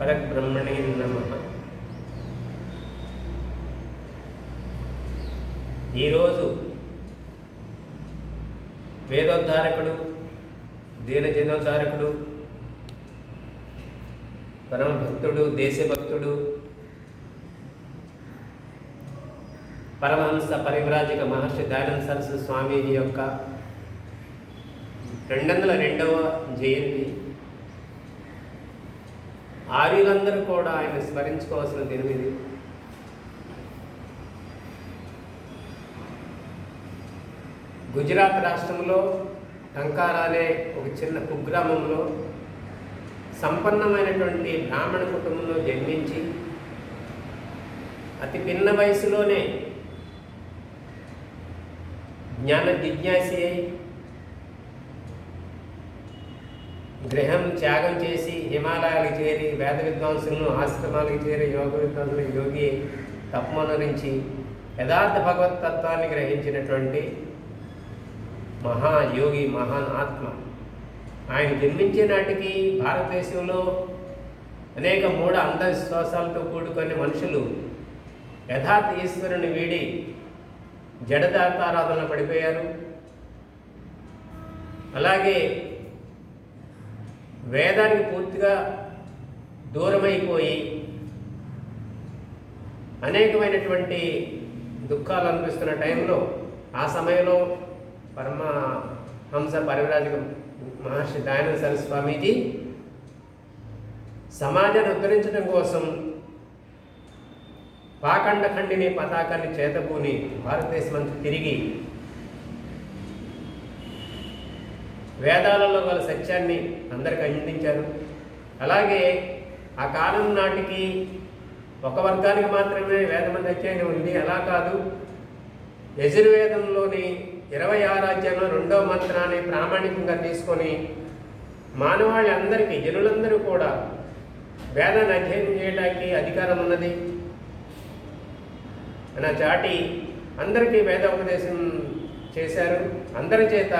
పరబ్రహ్మణే నమ. ఈరోజు వేదోద్ధారకుడు దీనజనోద్ధారకుడు పరమభక్తుడు దేశభక్తుడు పరమహంస పరివ్రాజక మహర్షి దయానంద సరస్వతి స్వామీజీ యొక్క రెండు వందల రెండవ జయంతి ఆర్యులందరూ కూడా ఆయన స్మరించుకోవాల్సిన దినం ఇది. గుజరాత్ రాష్ట్రంలో టంకారా అనే ఒక చిన్న కుగ్రామంలో సంపన్నమైనటువంటి బ్రాహ్మణ కుటుంబంలో జన్మించి అతి పిన్న వయసులోనే జ్ఞాన జిజ్ఞాసి అయి గృహం త్యాగం చేసి హిమాలయాలకు చేరి వేద విద్వాంసులను ఆశ్రమాలకు చేరి యోగ విద్వాంసులు యోగి తపమనురించి యథార్థ భగవతత్వాన్ని గ్రహించినటువంటి మహాయోగి మహాన్ ఆత్మ. ఆయన జన్మించే నాటికి భారతదేశంలో అనేక మూఢ అంధవిశ్వాసాలతో కూడుకొని మనుషులు యథార్థ ఈశ్వరుని వీడి జడదాతారాధన పడిపోయారు. అలాగే వేదానికి పూర్తిగా దూరమైపోయి అనేకమైనటువంటి దుఃఖాలు అనిపిస్తున్న టైంలో ఆ సమయంలో పరమ హంస పరివరాజక మహర్షి దయానంద సరస్వతి స్వామీజీ సమాజాన్ని ఉద్ధరించడం కోసం పాకండ ఖండిని పతాకాన్ని చేతబూని భారతదేశం అంతా తిరిగి వేదాలలో వాళ్ళ సత్యాన్ని అందరికి అందించారు. అలాగే ఆ కాలం నాటికి ఒక వర్గానికి మాత్రమే వేదమంది అధ్యయనం ఉంది. అలా కాదు యజుర్వేదంలోని ఇరవై ఆరాధ్యంలో రెండవ మంత్రాన్ని ప్రామాణికంగా తీసుకొని మానవాళి అందరికీ జనులందరూ కూడా వేదాన్ని అధ్యయనం చేయడానికి అధికారం ఉన్నది. అన్న చాటి అందరికీ వేదోపదేశం చేశారు. అందరి చేత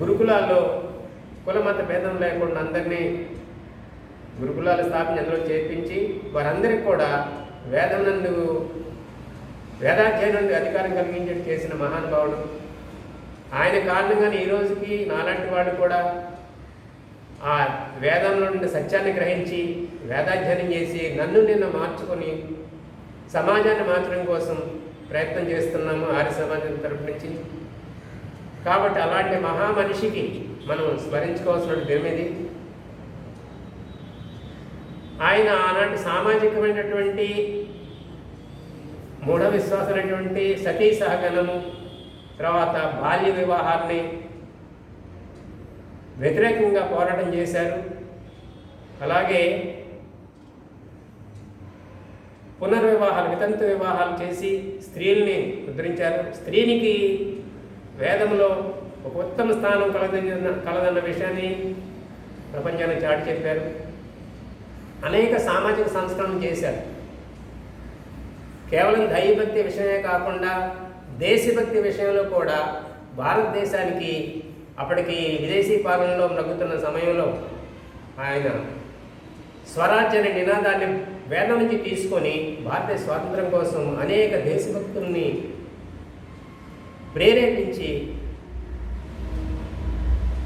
గురుకులాల్లో కులమత భేదం లేకుండా అందరినీ గురుకులాలు స్థాపించి అందులో చేర్పించి వారందరికీ కూడా వేదం నందు వేదాధ్యయనం అధికారం కలిగించడం చేసిన మహానుభావుడు. ఆయన కారణంగానే ఈ రోజుకి నాలాంటి వాడు కూడా ఆ వేదంలో నుండి సత్యాన్ని గ్రహించి వేదాధ్యయనం చేసి నన్ను నిన్న మార్చుకొని సమాజాన్ని మార్చడం కోసం ప్రయత్నం చేస్తున్నాము ఆర్య సమాజం తరపు నుంచి. కాబట్టి అలాంటి మహామనిషికి మనం స్మరించుకోవాల్సిన దినమిది ఆయన అలాంటి సామాజికమైనటువంటి మూఢ విశ్వాసమైనటువంటి సతీ సహగనము తర్వాత బాల్య వివాహాన్ని వ్యతిరేకంగా పోరాటం చేశారు. అలాగే పునర్వివాహాలు వితంతు వివాహాలు చేసి స్త్రీల్ని ముద్రించారు స్త్రీనికి వేదంలో ఒక ఉత్తమ స్థానం కలదన్న కలదన్న విషయాన్ని ప్రపంచానికి చాటి చెప్పారు. అనేక సామాజిక సంస్కరణ చేశారు. కేవలం దైవభక్తి విషయమే కాకుండా దేశభక్తి విషయంలో కూడా భారతదేశానికి అప్పటికి విదేశీ పాలనలో నగ్గుతున్న సమయంలో ఆయన స్వరాజ్య అనే నినాదాన్ని వేదం నుంచి తీసుకొని భారతీయ స్వాతంత్రం కోసం అనేక దేశభక్తుల్ని ప్రేరేపించి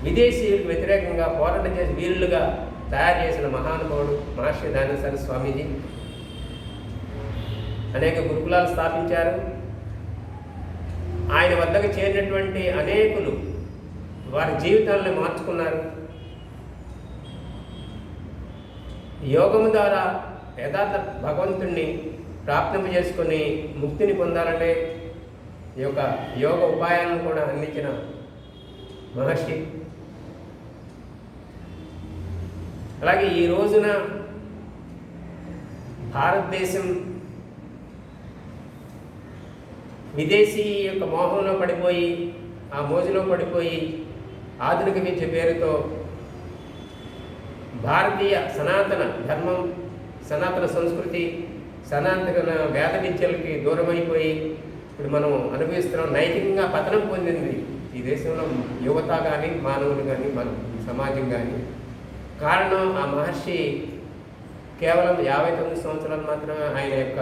విదేశీయులకు వ్యతిరేకంగా పోరాటం చేసి వీరులుగా తయారు చేసిన మహానుభావుడు మహర్షి దానేశ్వర స్వామీజీ అనేక గురుకులాలు స్థాపించారు. ఆయన వద్దకు చేరినటువంటి అనేకులు వారి జీవితాలను మార్చుకున్నారు. యోగము ద్వారా యథార్థ భగవంతుణ్ణి ప్రాప్తింప చేసుకుని ముక్తిని పొందాలంటే ఈ యొక్క యోగ ఉపాయాలను కూడా అందించిన మహర్షి. అలాగే ఈ రోజున భారతదేశం విదేశీ యొక్క మోహంలో పడిపోయి ఆ మోజులో పడిపోయి ఆధునిక విద్య పేరుతో భారతీయ సనాతన ధర్మం సనాతన సంస్కృతి సనాతన వేద విద్యలకి దూరమైపోయి ఇప్పుడు మనం అనుభవిస్తున్నాం నైతికంగా పతనం పొందింది ఈ దేశంలో యువత కానీ మానవులు కానీ మన సమాజం కానీ కారణం ఆ మహర్షి కేవలం యాభై తొమ్మిది సంవత్సరాలు మాత్రమే ఆయన యొక్క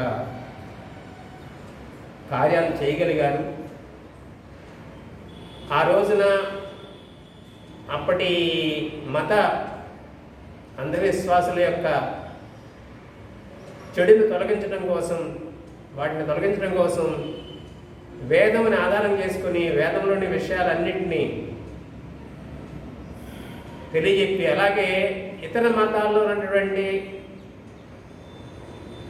కార్యాలు చేయగలిగారు. ఆ రోజున అప్పటి మత అంధవిశ్వాసుల యొక్క చెడును తొలగించడం కోసం వాటిని తొలగించడం కోసం వేదముని ఆధారం చేసుకుని వేదంలోని విషయాలన్నింటినీ తెలియజెప్పి అలాగే ఇతర మతాల్లో ఉన్నటువంటి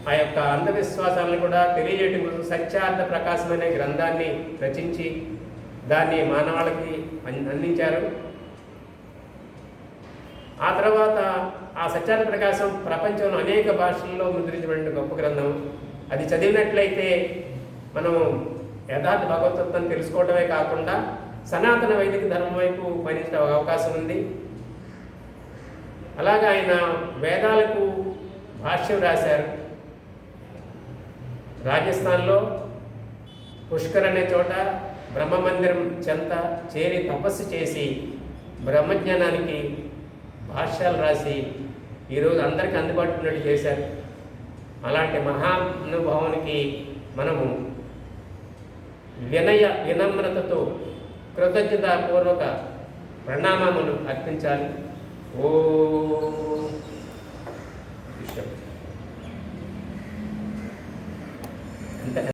ఆ యొక్క అంధవిశ్వాసాలను కూడా తెలియజేయటం కోసం సత్యార్థ ప్రకాశం అనే గ్రంథాన్ని రచించి దాన్ని మానవాళికి అందించారు. ఆ తర్వాత ఆ సత్యార్థ ప్రకాశం ప్రపంచంలో అనేక భాషల్లో ముద్రించబడిన గొప్ప గ్రంథం. అది చదివినట్లయితే మనం యథార్థ భగవతత్వం తెలుసుకోవడమే కాకుండా సనాతన వైదిక ధర్మం వైపు పయనించే అవకాశం ఉంది. అలాగే ఆయన వేదాలకు భాష్యం రాశారు. రాజస్థాన్లో పుష్కర్ అనే చోట బ్రహ్మ మందిరం చెంత చేరి తపస్సు చేసి బ్రహ్మజ్ఞానానికి భాష్యాలు రాసి ఈరోజు అందరికీ అందుబాటులో చేశారు. అలాంటి మహానుభావునికి మనము వినయ వినమ్రతతో కృతజ్ఞతాపూర్వక ప్రణామములు అర్పించాలి. ఓ విషయం